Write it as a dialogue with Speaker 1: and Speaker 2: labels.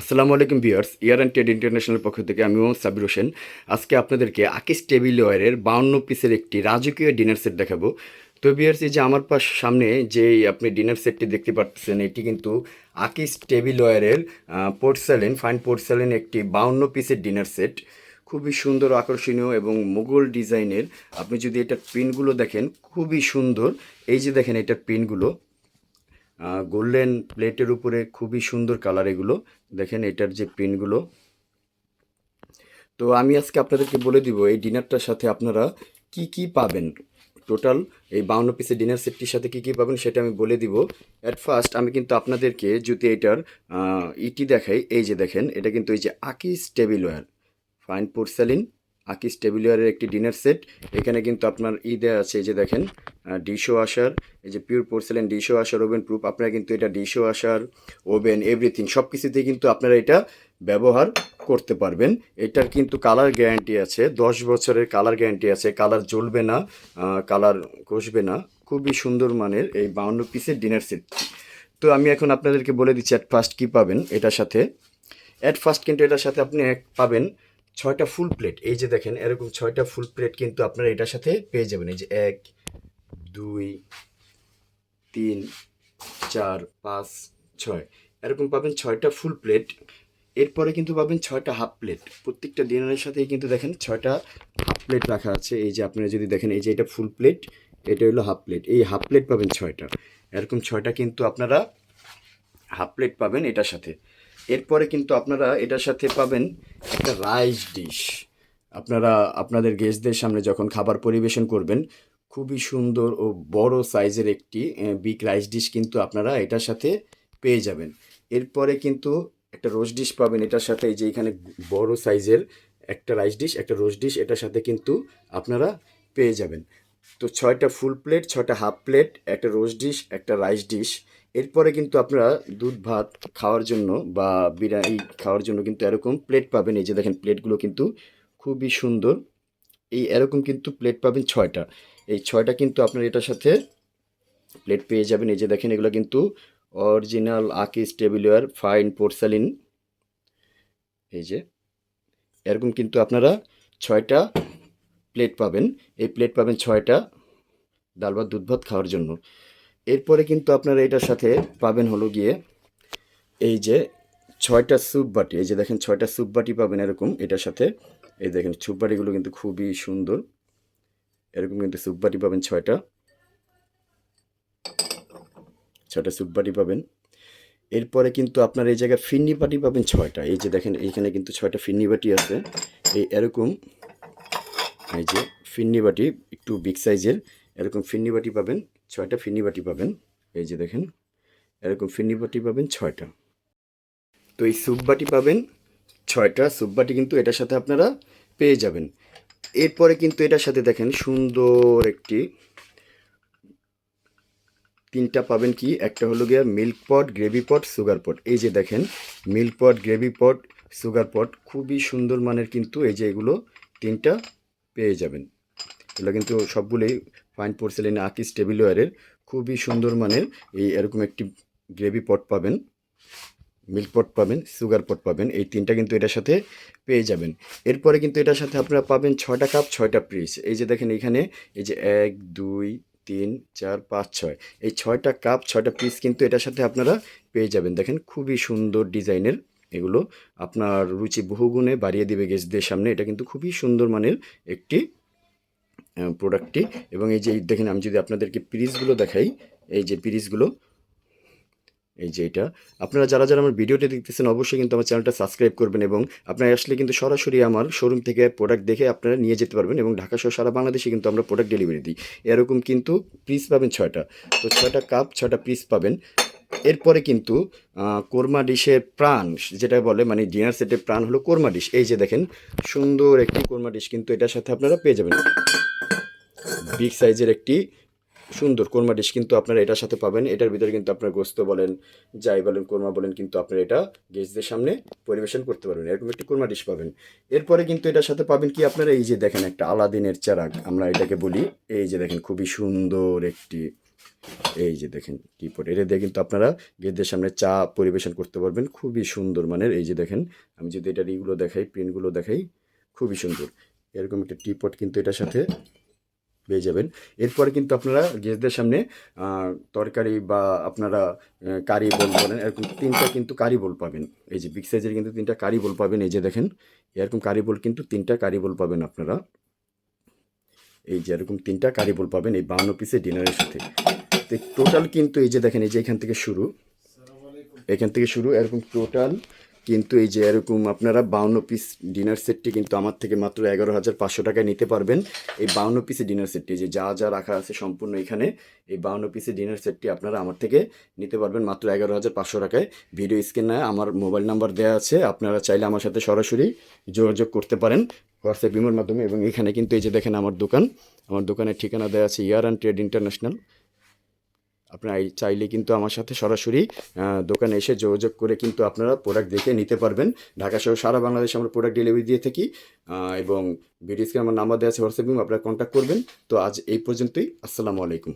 Speaker 1: আসসালামু আলাইকুম viewers, year and trade international পক্ষ থেকে আমি মোহাম্মদ সাবির হোসেন। আজকে আপনাদেরকে আকিস টেবিল ওয়ারের বাউন্ন পিসের একটি রাজকীয় ডিনার সেট দেখাবো। তো ভিউয়ার্স, এই যে আমার পাশ সামনে যে আপনি ডিনার সেটটি দেখতে পাচ্ছেন এটি কিন্তু আকিস টেবিল ওয়ারের পোর্টসেলেন ফাইন পোর্টসেলেন একটি বাউন্ন পিসের ডিনার সেট। খুবই সুন্দর, আকর্ষণীয় এবং মুঘল ডিজাইনের। আপনি যদি এটার পিনগুলো দেখেন, খুবই সুন্দর। এই যে দেখেন এটার পিনগুলো গোল্ডেন প্লেটের উপরে খুবই সুন্দর কালার এগুলো। দেখেন এটার যে প্রিন্টগুলো তো আমি আজকে আপনাদেরকে বলে দিব, এই ডিনারটার সাথে আপনারা কি কি পাবেন? টোটাল এই বাউন্ন পিসের ডিনার সেটটির সাথে কি কি পাবেন সেটা আমি বলে দিব। অ্যাট ফার্স্ট আমি কিন্তু আপনাদেরকে যদি এটার ইটি দেখাই, এই যে দেখেন, এটা কিন্তু এই যে আকিস টেবিলওয়্যার ফাইন পোর্সেলিন আকিস টেবিলওয়ারের একটি ডিনার সেট এখানে কিন্তু আপনার দেওয়া আছে এই যে দেখেন ডিশো আসার এই যে পিওর পোর্সেলেন ডিশো আসার ওভেন প্রুফ আপনারা কিন্তু এটা ডিশো আসার ওভেন এভরিথিং সব কিছুতেই কিন্তু আপনারা এটা ব্যবহার করতে পারবেন। এটার কিন্তু কালার গ্যারান্টি আছে, দশ বছরের কালার গ্যারান্টি আছে কালার জ্বলবে না কালার কষবে না, খুবই সুন্দর মানের এই বাউন্ন পিসের ডিনার সেট তো আমি এখন আপনাদেরকে বলে দিচ্ছি অ্যাট ফার্স্ট কী পাবেন এটার সাথে? অ্যাট ফার্স্ট কিন্তু এটার সাথে আপনি এক পাবেন ছয়টা ফুল প্লেট এই যে দেখেন, এরকম ছয়টা ফুল প্লেট কিন্তু আপনারা এটার সাথে পেয়ে যাবেন। এই যে এক, দুই, তিন, চার, পাঁচ, ছয়। এরকম পাবেন ছয়টা ফুল প্লেট এরপরে কিন্তু পাবেন ছয়টা হাফ প্লেট প্রত্যেকটা ডিনারের সাথেই কিন্তু দেখেন ছয়টা হাফ প্লেট রাখা আছে। এই যে আপনারা যদি দেখেন, এই যে এটা ফুল প্লেট এটা হলো হাফ প্লেট এই হাফ প্লেট পাবেন ছয়টা। এরকম ছয়টা কিন্তু আপনারা হাফ প্লেট পাবেন এটার সাথে। এরপরে কিন্তু আপনারা এটার সাথে পাবেন একটা রাইস ডিশ। আপনারা, আপনাদের গেস্টদের সামনে যখন খাবার পরিবেশন করবেন, খুবই সুন্দর ও বড় সাইজের একটি বিগ রাইস ডিশ কিন্তু আপনারা এটার সাথে পেয়ে যাবেন। এরপরে কিন্তু একটা রোস্ট ডিশ পাবেন এটার সাথে, এই যে এখানে বড় সাইজের একটা রাইস ডিশ একটা রোস্ট ডিশ এটার সাথে কিন্তু আপনারা পেয়ে যাবেন। তো ছয়টা ফুল প্লেট ছয়টা হাফ প্লেট একটা রোস্ট ডিশ একটা রাইস ডিশ এরপরে কিন্তু আপনারা দুধ, ভাত খাওয়ার জন্য বা বিরিয়ানি খাওয়ার জন্য কিন্তু এরকম প্লেট পাবেন। এই যে দেখেন প্লেটগুলো কিন্তু খুবই সুন্দর। এই এরকম কিন্তু প্লেট পাবেন ছয়টা। এই ছয়টা কিন্তু আপনার এটার সাথে প্লেট পেয়ে যাবেন। এই যে দেখেন, এগুলো কিন্তু অরিজিনাল আকিস টেবিলওয়ার ফাইন পোর্সালিন এই যে, এরকম কিন্তু আপনারা ছয়টা প্লেট পাবেন। এই প্লেট পাবেন ছয়টা ডাল ভাত, দুধ, ভাত খাওয়ার জন্য। এরপরে কিন্তু আপনারা এটার সাথে পাবেন হলো গিয়ে এই যে ছয়টা স্যুপ বাটি। এই যে দেখেন ছয়টা স্যুপ বাটি পাবেন এরকম এটার সাথে। এই দেখেন স্যুপ বাটিগুলো কিন্তু খুবই সুন্দর। এরকম কিন্তু স্যুপ বাটি পাবেন ছয়টা। ছয়টা স্যুপ বাটি পাবেন। এরপরে কিন্তু আপনার এই জায়গায় ফিন্নি বাটি পাবেন ছয়টা। এই যে দেখেন এইখানে কিন্তু ছয়টা ফিন্নি বাটি আছে। এই এরকম এই যে ফিন্নি বাটি, একটু বিগ সাইজের এরকম ফিন্নি বাটি পাবেন। ছয়টা ফিন্নি বাটি পাবেন। এই যে দেখেন, এরকম ফিন্নি বাটি পাবেন ছয়টা। তো এই স্যুপ বাটি পাবেন ছয়টা। স্যুপ বাটি কিন্তু এটার সাথে আপনারা পেয়ে যাবেন। এরপরে কিন্তু এটার সাথে দেখেন সুন্দর একটি তিনটা পাবেন কি? একটা হলো গিয়া milk pot, gravy pot, sugar pot. এই যে দেখেন, milk pot, gravy pot, sugar pot, খুবই সুন্দর মানের কিন্তু এই যে এগুলো তিনটা পেয়ে যাবেন। এগুলো কিন্তু সবগুলোই ফাইন পোর্সেলিন আকিস টেবিলওয়ারের খুবই সুন্দর মানের এই এরকম একটি গ্রেভি পট পাবেন মিল্ক পট পাবেন সুগার পট পাবেন, এই তিনটা কিন্তু এটার সাথে পেয়ে যাবেন। এরপরে কিন্তু এটার সাথে আপনারা পাবেন ছয়টা কাপ ছয়টা পিস এই যে দেখেন এখানে, এই যে এক, দুই, তিন, চার, পাঁচ, ছয়। এই ছয়টা কাপ ছয়টা পিস কিন্তু এটার সাথে আপনারা পেয়ে যাবেন। দেখেন খুবই সুন্দর ডিজাইনের এগুলো। আপনার রুচি বহুগুণে বাড়িয়ে দিবে গেস্টদের সামনে। এটা কিন্তু খুবই সুন্দর মানের একটি প্রোডাক্টটি এবং এই যে, দেখেন, আমি যদি আপনাদেরকে পিরিজগুলো দেখাই, এই যে পিরিজগুলো, এই যে এটা। আপনারা যারা যারা আমার ভিডিওটি দেখতেছেন, অবশ্যই কিন্তু আমার চ্যানেলটা সাবস্ক্রাইব করবেন এবং আপনারা আসলে কিন্তু সরাসরি আমার শোরুম থেকে প্রোডাক্ট দেখে আপনারা নিয়ে যেতে পারবেন এবং ঢাকা সহ সারা বাংলাদেশে কিন্তু আমরা প্রোডাক্ট ডেলিভারি দিই। এরকম কিন্তু পিস পাবেন ছয়টা। তো ছয়টা কাপ ছয়টা পিস পাবেন। এরপরে কিন্তু কোরমা ডিশের প্রাণ, যেটা বলে মানে ডিনার সেটের প্রাণ হলো কোরমা ডিশ এই যে দেখেন, সুন্দর একটি কোরমা ডিশ কিন্তু এটার সাথে আপনারা পেয়ে যাবেন। বিগ সাইজের একটি সুন্দর কোরমা ডিশ কিন্তু আপনারা এটার সাথে পাবেন। এটার ভিতরে কিন্তু আপনার গোস্ত বলেন, যাই বলেন, কোরমা বলেন, কিন্তু আপনারা এটা গেস্টদের সামনে পরিবেশন করতে পারবেন। এরকম একটি কোরমা ডিশ পাবেন। এরপরে কিন্তু এটার সাথে পাবেন কি আপনারা, এই যে দেখেন একটা আলাদিনের চারাক আমরা এটাকে বলি, এই যে দেখেন খুবই সুন্দর একটি, এই যে দেখেন টিপট এটা দিয়ে কিন্তু আপনারা গেটদের সামনে চা পরিবেশন করতে পারবেন। খুবই সুন্দর মানের, এই যে দেখেন, আমি যদি এটার ইগুলো দেখাই, প্রিন্টগুলো দেখাই, খুবই সুন্দর। এরকম একটা টিপট কিন্তু এটার সাথে পেয়ে যাবেন। এরপরে কিন্তু আপনারা গেস্টদের সামনে তরকারি বা আপনারা কারি বোল বলেন এরকম তিনটা কিন্তু কারি বোল পাবেন। এই যে বিগ সাইজের কিন্তু তিনটা কারি বোল পাবেন, এই যে দেখেন, এরকম কারি বোল কিন্তু তিনটা কারি বোল পাবেন আপনারা। এই যে এরকম তিনটা কারি বোল পাবেন এই বাউন্ন পিসের ডিনারের সাথে। তো টোটাল কিন্তু এই যে দেখেন, এই যে এখান থেকে শুরু। এখান থেকে শুরু, এরকম টোটাল কিন্তু এই যে এরকম আপনারা বাউন্ন পিস ডিনার সেটটি কিন্তু আমার থেকে মাত্র এগারো হাজার পাঁচশো টাকায় নিতে পারবেন। এই বাউন্ন পিসের ডিনার সেটটি যে যা যা রাখা আছে সম্পূর্ণ এখানে, এই বাউন্ন পিসের ডিনার সেটটি আপনারা আমার থেকে নিতে পারবেন মাত্র এগারো হাজার পাঁচশো টাকায়। ভিডিও স্ক্রিনে আমার মোবাইল নাম্বার দেওয়া আছে, আপনারা চাইলে আমার সাথে সরাসরি যোগাযোগ করতে পারেন হোয়াটসঅ্যাপ বিমোর মাধ্যমে এবং এখানে কিন্তু এই যে দেখেন আমার দোকান, আমার দোকানের ঠিকানা দেওয়া আছে ইয়ার অ্যান্ড ট্রেড ইন্টারন্যাশনাল। আপনারা চাইলে কিন্তু আমার সাথে সরাসরি দোকানে এসে যোগাযোগ করে কিন্তু আপনারা প্রোডাক্ট দেখে নিতে পারবেন। ঢাকা সহ সারা বাংলাদেশে আমরা প্রোডাক্ট ডেলিভারি দিয়ে থাকি এবং ভিডিও স্ক্রিনে আমার নাম্বার দেওয়া আছে হোয়াটসঅ্যাপ আপনারা কন্ট্যাক্ট করবেন। তো আজ এই পর্যন্তই, আসসালামু আলাইকুম।